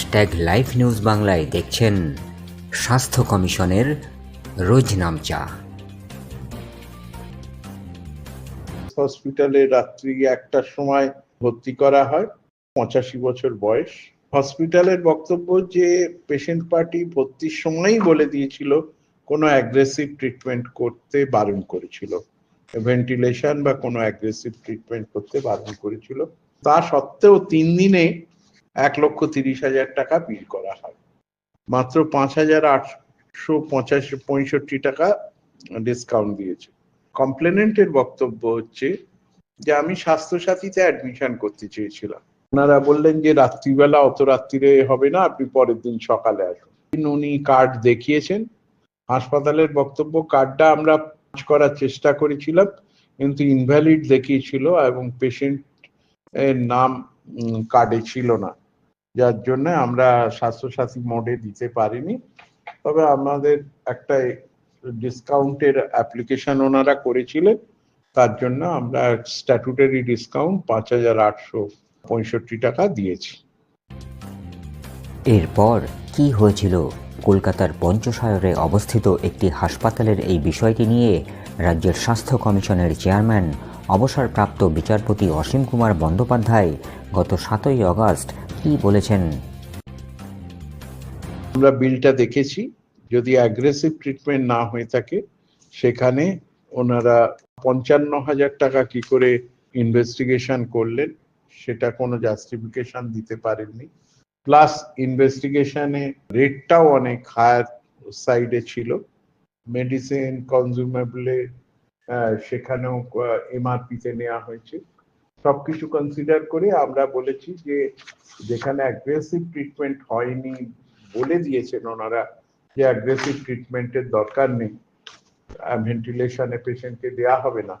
Hashtag live news বাংলায় দেখছেন স্বাস্থ্য কমিশনের রোজ নামচা হসপিটালে রাত্রি একটার সময় ভর্তি করা হয়, পঁচাশি বছর বয়স। হসপিটালের বক্তব্য যে পেশেন্ট পার্টি ভর্তির সময়ই বলে দিয়েছিল, কোনো অ্যাগ্রেসিভ ট্রিটমেন্ট করতে বারণ করেছিল। ভেন্টিলেশন বা কোনো অ্যাগ্রেসিভ ট্রিটমেন্ট করতে বারণ করেছিল। তা সত্ত্বেও তিন দিনে এক লক্ষ তিরিশ হাজার টাকা বিল করা হয়। মাত্র পাঁচ হাজার আটশো পঁচাশি, পঁয়ষট্টি টাকা ডিসকাউন্ট দিয়েছে। কমপ্লেনেন্টের বক্তব্য হচ্ছে যে, আমি স্বাস্থ্যসাথীতে অ্যাডমিশন করতে চেয়েছিলাম। ওনারা বললেন যে, রাত্রিবেলা অত রাত্রিরে হবে না, আপনি পরের দিন সকালে আসুন। উনি কার্ড দেখিয়েছেন। হাসপাতালের বক্তব্য কার্ডটা আমরা করার চেষ্টা করেছিলাম, কিন্তু ইনভ্যালিড দেখিয়েছিল এবং পেশেন্ট এর নাম কার্ডে ছিল না। যার জন্য আমরা স্বাস্থ্যসাথী মোডে দিতে পারিনি। তবে আমাদের একটা ডিসকাউন্টের অ্যাপ্লিকেশন ওনারা করেছিলেন। তার জন্য আমরা স্ট্যাটুটারি ডিসকাউন্ট পাঁচ হাজার আটশো পঁয়ষট্টি টাকা দিয়েছি। এরপর কি হয়েছিল? কলকাতার পঞ্চশায়রে অবস্থিত একটি হাসপাতালের এই বিষয়টি নিয়ে রাজ্যের স্বাস্থ্য কমিশনের চেয়ারম্যান অবসরপ্রাপ্ত বিচারপতি অসীম কুমার বন্দ্যোপাধ্যায় গত সাতই আগস্ট কি বলেছেন? আমরা বিলটা দেখেছি। যদি অ্যাগ্রেসিভ ট্রিটমেন্ট না হয়ে থাকে, সেখানে ওনারা পঞ্চান্ন হাজার টাকা কি করে ইনভেস্টিগেশন করলেন, সেটা কোনো জাস্টিফিকেশন দিতে পারেননি। প্লাস ইনভেস্টিগেশনে রেটটাও অনেক হায়ার সাইডে ছিল। মেডিসিন কনজিউমেবলে সেখানেও এমআরপিতে নেওয়া হয়েছে। সবকিছু কনসিডার করে আমরা বলেছি যে, যেখানে অ্যাগ্রেসিভ ট্রিটমেন্ট হয়নি বলে দিয়েছেন ওনারা, যে অ্যাগ্রেসিভ ট্রিটমেন্টের দরকার নেই। ভেন্টিলেশনে পেশেন্টকে দেয়া হবে না।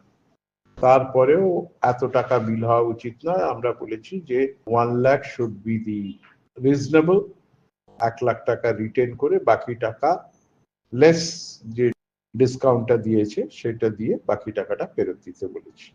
তারপরেও এত টাকা বিল হওয়া উচিত নয়। আমরা বলেছি যে one lakh should be the reasonable এক লাখ টাকা রিটেন করে বাকি টাকা লেস যে ডিসকাউন্টটা দিয়েছে সেটা দিয়ে বাকি টাকাটা ফেরত দিতে বলেছি।